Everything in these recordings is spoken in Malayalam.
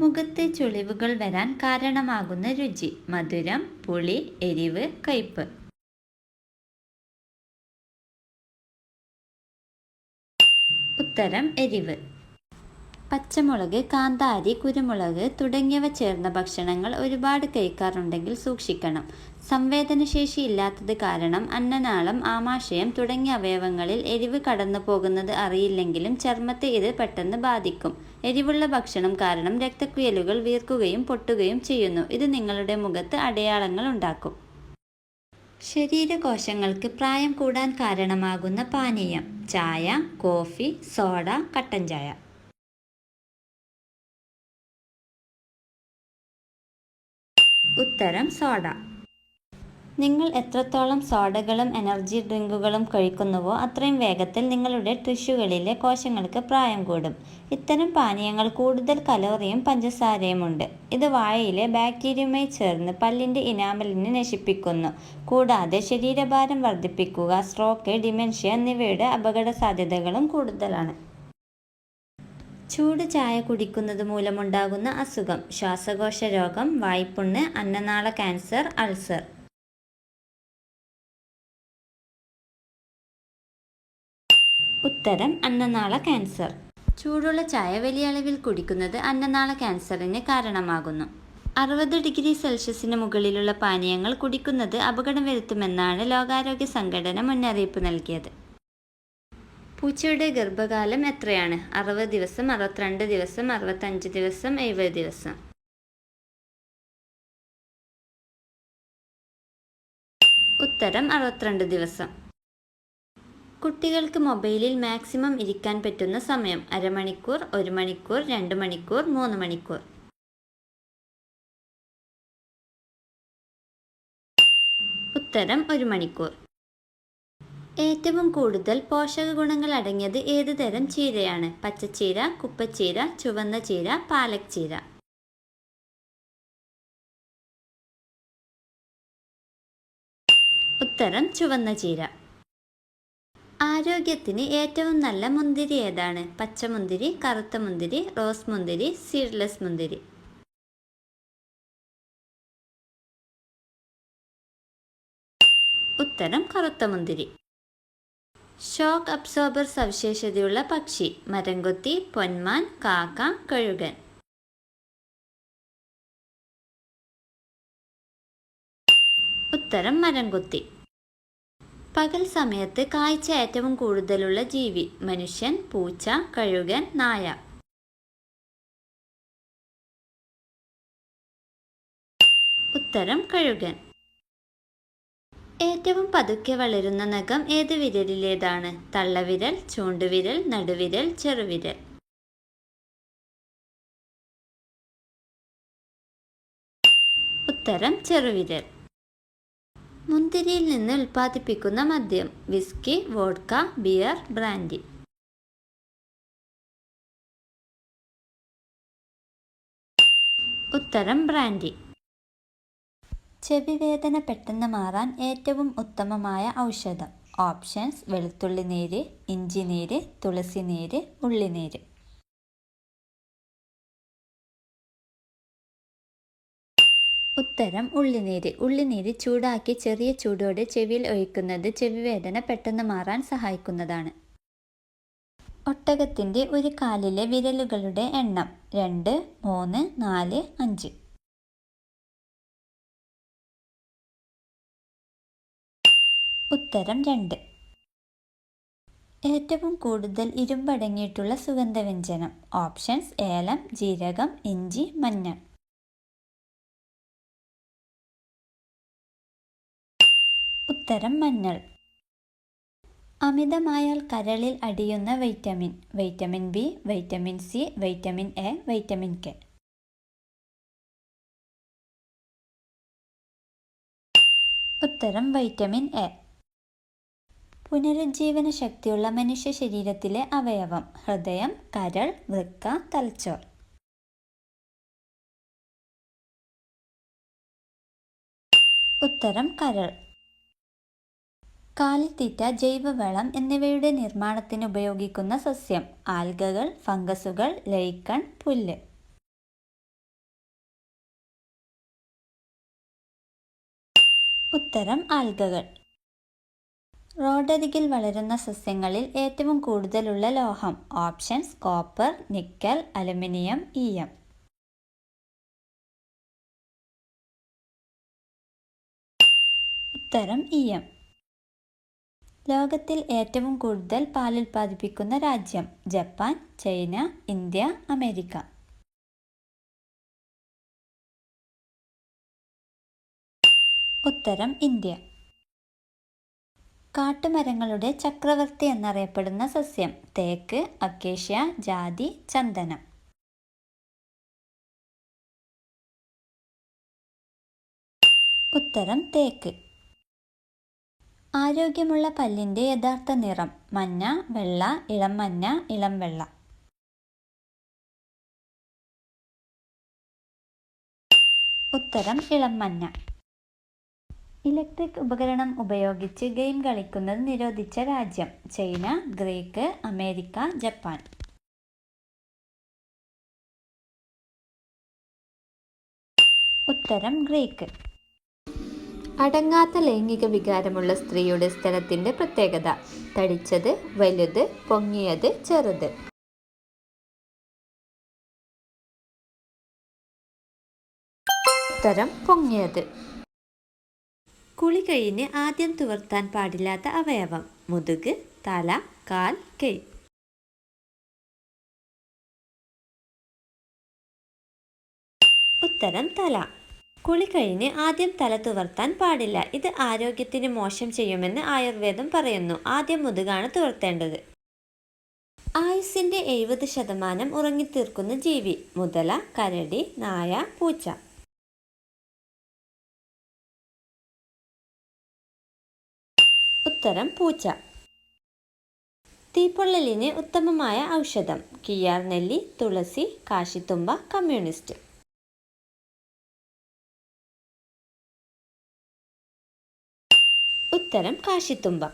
മുഖത്തെ ചുളിവുകൾ വരാൻ കാരണമാകുന്ന രുചി മധുരം പുളി എരിവ് കയ്പ് ഉത്തരം എരിവ്. പച്ചമുളക് കാന്താരി കുരുമുളക് തുടങ്ങിയവ ചേർന്ന ഭക്ഷണങ്ങൾ ഒരുപാട് കഴിക്കാറുണ്ടെങ്കിൽ സൂക്ഷിക്കണം. സംവേദനശേഷി ഇല്ലാത്തത് കാരണം അന്നനാളം ആമാശയം തുടങ്ങിയ അവയവങ്ങളിൽ എരിവ് കടന്നു പോകുന്നത് അറിയില്ലെങ്കിലും ചർമ്മത്തെ ഇത് പെട്ടെന്ന് ബാധിക്കും. എരിവുള്ള ഭക്ഷണം കാരണം രക്തക്കുഴലുകൾ വീർക്കുകയും പൊട്ടുകയും ചെയ്യുന്നു. ഇത് നിങ്ങളുടെ മുഖത്ത് അടയാളങ്ങൾ ഉണ്ടാക്കും. ശരീരകോശങ്ങൾക്ക് പ്രായം കൂടാൻ കാരണമാകുന്ന പാനീയം. ചായ കോഫി സോഡ കട്ടൻ ചായ. ഉത്തരം സോഡ. നിങ്ങൾ എത്രത്തോളം സോഡകളും എനർജി ഡ്രിങ്കുകളും കഴിക്കുന്നുവോ അത്രയും വേഗത്തിൽ നിങ്ങളുടെ ടിഷ്യൂകളിലെ കോശങ്ങൾക്ക് പ്രായം കൂടും. ഇത്തരം പാനീയങ്ങൾ കൂടുതൽ കലോറിയും പഞ്ചസാരയുമുണ്ട്. ഇത് വായയിലെ ബാക്ടീരിയയുമായി ചേർന്ന് പല്ലിന്റെ ഇനാമലിനെ നശിപ്പിക്കുന്നു. കൂടാതെ ശരീരഭാരം വർദ്ധിപ്പിക്കുക സ്ട്രോക്ക് ഡിമെൻഷ്യ എന്നിവയുടെ അപകട സാധ്യതകളും കൂടുതലാണ്. ചൂട് ചായ കുടിക്കുന്നത് മൂലമുണ്ടാകുന്ന അസുഖം ശ്വാസകോശ രോഗം വായ്പുണ്ണ് അന്നനാള ക്യാൻസർ അൾസർ. ഉത്തരം അന്നനാള ക്യാൻസർ. ചൂടുള്ള ചായ വലിയ അളവിൽ കുടിക്കുന്നത് അന്നനാള ക്യാൻസറിന് കാരണമാകുന്നു. അറുപത് ഡിഗ്രി സെൽഷ്യസിന് മുകളിലുള്ള പാനീയങ്ങൾ കുടിക്കുന്നത് അപകടം വരുത്തുമെന്നാണ് ലോകാരോഗ്യ സംഘടന മുന്നറിയിപ്പ് നൽകിയത്. പൂച്ചയുടെ ഗർഭകാലം എത്രയാണ്? അറുപത് ദിവസം അറുപത്തിരണ്ട് ദിവസം അറുപത്തഞ്ച് ദിവസം എഴുപത് ദിവസം. ഉത്തരം അറുപത്തിരണ്ട് ദിവസം. കുട്ടികൾക്ക് മൊബൈലിൽ മാക്സിമം ഇരിക്കാൻ പറ്റുന്ന സമയം. അരമണിക്കൂർ ഒരു മണിക്കൂർ രണ്ട് മണിക്കൂർ മൂന്ന് മണിക്കൂർ. ഉത്തരം ഒരു മണിക്കൂർ. ഏറ്റവും കൂടുതൽ പോഷക ഗുണങ്ങൾ അടങ്ങിയത് ഏത് തരം ചീരയാണ്? പച്ചച്ചീര കുപ്പച്ചീര ചുവന്ന ചീര പാലക് ചീര. ഉത്തരം ചുവന്ന ചീര. ആരോഗ്യത്തിന് ഏറ്റവും നല്ല മുന്തിരി ഏതാണ്? പച്ചമുന്തിരി കറുത്ത മുന്തിരി റോസ് മുന്തിരി സീഡ്ലെസ് മുന്തിരി. ഉത്തരം കറുത്ത മുന്തിരി. ഷോക്ക് അബ്സോർബർ സവിശേഷതയുള്ള പക്ഷി മരംകൊത്തി പൊന്മാൻ കാക്ക കഴുകൻ. ഉത്തരം മരംകൊത്തി. പകൽ സമയത്ത് കാഴ്ച ഏറ്റവും കൂടുതലുള്ള ജീവി മനുഷ്യൻ പൂച്ച കഴുകൻ നായ. ഉത്തരം കഴുകൻ. ഏറ്റവും പതുക്കെ വളരുന്ന നഖം ഏത് വിരലിലേതാണ്? തള്ളവിരൽ ചൂണ്ടുവിരൽ നടുവിരൽ ചെറുവിരൽ? ഉത്തരം ചെറുവിരൽ. മുന്തിരിയിൽ നിന്ന് ഉൽപ്പാദിപ്പിക്കുന്ന മദ്യം വിസ്കി വോഡ്ക ബിയർ ബ്രാൻഡി. ഉത്തരം ബ്രാൻഡി. ചെവി വേദന പെട്ടെന്ന് മാറാൻ ഏറ്റവും ഉത്തമമായ ഔഷധം. ഓപ്ഷൻസ് വെളുത്തുള്ളി നീര് ഇഞ്ചി നീര് തുളസി നീര് ഉള്ളിനീര് ഉത്തരം ഉള്ളിനീര് ഉള്ളിനീര് ചൂടാക്കി ചെറിയ ചൂടോടെ ചെവിയിൽ ഒഴിക്കുന്നത് ചെവിവേദന പെട്ടെന്ന് മാറാൻ സഹായിക്കുന്നതാണ്. ഒട്ടകത്തിന്റെ ഒരു കാലിലെ വിരലുകളുടെ എണ്ണം രണ്ട് മൂന്ന് നാല് അഞ്ച്. ഉത്തരം രണ്ട്. ഏറ്റവും കൂടുതൽ ഇരുമ്പടങ്ങിയിട്ടുള്ള സുഗന്ധവ്യഞ്ജനം. ഓപ്ഷൻസ് ഏലം ജീരകം ഇഞ്ചി മഞ്ഞൾ ഉത്തരം മഞ്ഞൾ. അമിതമായാൽ കരളിൽ അടിയുന്ന vitamin. Vitamin B vitamin C vitamin A vitamin K. ഉത്തരം വൈറ്റമിൻ എ. പുനരുജ്ജീവന ശക്തിയുള്ള മനുഷ്യ ശരീരത്തിലെ അവയവം. ഹൃദയം കരൾ വൃക്ക തലച്ചോർ. ഉത്തരം കരൾ. കാലിത്തീറ്റ ജൈവവളം എന്നിവയുടെ നിർമ്മാണത്തിന് ഉപയോഗിക്കുന്ന സസ്യം. ആൽഗകൾ ഫംഗസുകൾ ലൈക്കൺ പുല്ല്. ഉത്തരം ആൽഗകൾ. റോഡരികിൽ വളരുന്ന സസ്യങ്ങളിൽ ഏറ്റവും കൂടുതലുള്ള ലോഹം. ഓപ്ഷൻസ് കോപ്പർ നിക്കൽ അലുമിനിയം ഈയം. ഉത്തരം ഈയം. ലോകത്തിൽ ഏറ്റവും കൂടുതൽ പാൽ ഉൽപ്പാദിപ്പിക്കുന്ന രാജ്യം ജപ്പാൻ ചൈന ഇന്ത്യ അമേരിക്ക. ഉത്തരം ഇന്ത്യ. കാട്ടുമരങ്ങളുടെ ചക്രവർത്തി എന്നറിയപ്പെടുന്ന സസ്യം. തേക്ക് അക്കേഷ്യ ജാതി ചന്ദനം. ഉത്തരം തേക്ക്. ആരോഗ്യമുള്ള പല്ലിന്റെ യഥാർത്ഥ നിറം മഞ്ഞ വെള്ള ഇളം മഞ്ഞ ഇളം വെള്ള. ഉത്തരം ഇളം മഞ്ഞ. ഇലക്ട്രിക് ഉപകരണം ഉപയോഗിച്ച് ഗെയിം കളിക്കുന്നത് നിരോധിച്ച രാജ്യം ചൈന ഗ്രീക്ക് അമേരിക്ക ജപ്പാൻ. ഉത്തരം ഗ്രീക്ക്. അടങ്ങാത്ത ലൈംഗിക വികാരമുള്ള സ്ത്രീയുടെ സ്ഥലത്തിന്റെ പ്രത്യേകത. തടിച്ചത് വലുത് പൊങ്ങിയത് ചെറുത്. ഉത്തരം പൊങ്ങിയത്. കുളി കഴിഞ്ഞ് ആദ്യം തുവർത്താൻ പാടില്ലാത്ത അവയവം. മുതുക് തല കാൽ കൈ. ഉത്തരം തല. കുളി കഴിഞ്ഞ് ആദ്യം തല തുവർത്താൻ പാടില്ല. ഇത് ആരോഗ്യത്തിന് മോശം ചെയ്യുമെന്ന് ആയുർവേദം പറയുന്നു. ആദ്യം മുതുകാണ് തുവർത്തേണ്ടത്. ആയുസിന്റെ എഴുപത് ശതമാനം ഉറങ്ങിത്തീർക്കുന്ന ജീവി. മുതല കരടി നായ പൂച്ച. ഉത്തരം പൂച്ച. തീപ്പൊള്ളലിന് ഉത്തമമായ ഔഷധം. കിയാർ നെല്ലി തുളസി കാശിത്തുമ്പ കമ്മ്യൂണിസ്റ്റ്. ഉത്തരം കാശിത്തുമ്പ.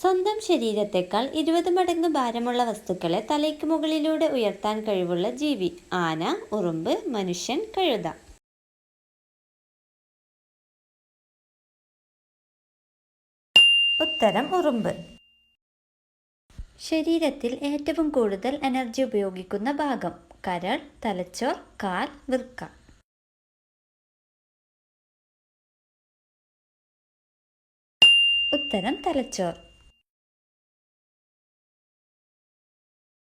സ്വന്തം ശരീരത്തെക്കാൾ ഇരുപത് മടങ്ങ് ഭാരമുള്ള വസ്തുക്കളെ തലയ്ക്ക് മുകളിലൂടെ ഉയർത്താൻ കഴിവുള്ള ജീവി. ആന ഉറുമ്പ് മനുഷ്യൻ കഴുത. ഉത്തരം ഉറുമ്പ്. ശരീരത്തിൽ ഏറ്റവും കൂടുതൽ എനർജി ഉപയോഗിക്കുന്ന ഭാഗം കരൾ തലച്ചോർ കാൽ വൃക്ക. ഉത്തരം തലച്ചോർ.